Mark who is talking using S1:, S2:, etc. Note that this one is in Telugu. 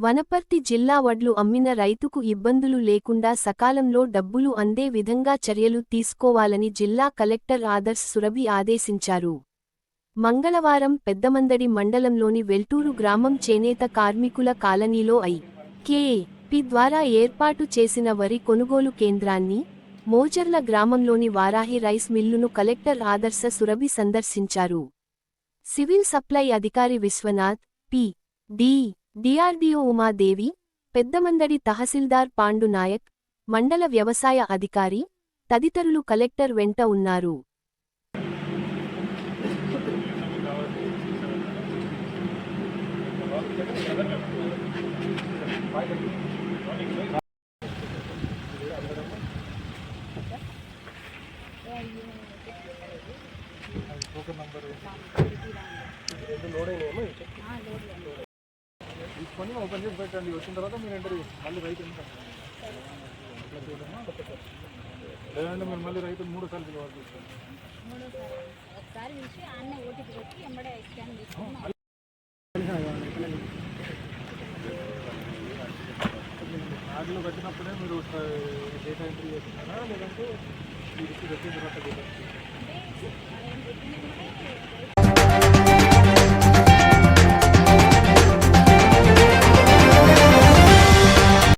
S1: వనపర్తి జిల్లా వడ్లు అమ్మిన రైతుకు ఇబ్బందులు లేకుండా సకాలంలో డబ్బులు అందే విధంగా చర్యలు తీసుకోవాలని జిల్లా కలెక్టర్ ఆదర్శ్ సురభి ఆదేశించారు. మంగళవారం పెద్దమందడి మండలంలోని వెల్టూరు గ్రామం చేనేత కార్మికుల కాలనీలో ఐ. కే. పి. ద్వారా ఏర్పాటు చేసిన వరి కొనుగోలు కేంద్రాన్ని మోజర్ల గ్రామంలోని వారాహి రైస్ మిల్లును కలెక్టర్ ఆదర్శ సురభి సందర్శించారు. సివిల్ సప్లై అధికారి Vishwanath P. D. DRDO Umadevi Peddamandadi tahsildar Pandu Naik మండల వ్యవసాయ అధికారి తదితరులు కలెక్టర్ వెంట ఉన్నారు.
S2: తీసుకొని ఓపెన్ చేసి పెట్టండి. వచ్చిన తర్వాత మీరు ఎంటర్ మళ్ళీ రైతు లేదంటే మీరు మళ్ళీ రైతు మూడు సార్లు పిలవాలి
S3: తీసుకున్నాం
S2: ఆటలు కట్టినప్పుడే మీరు డేటా ఎంట్రీ చేస్తున్నారా? లేదంటే మీరు పెట్టిన తర్వాత డేటా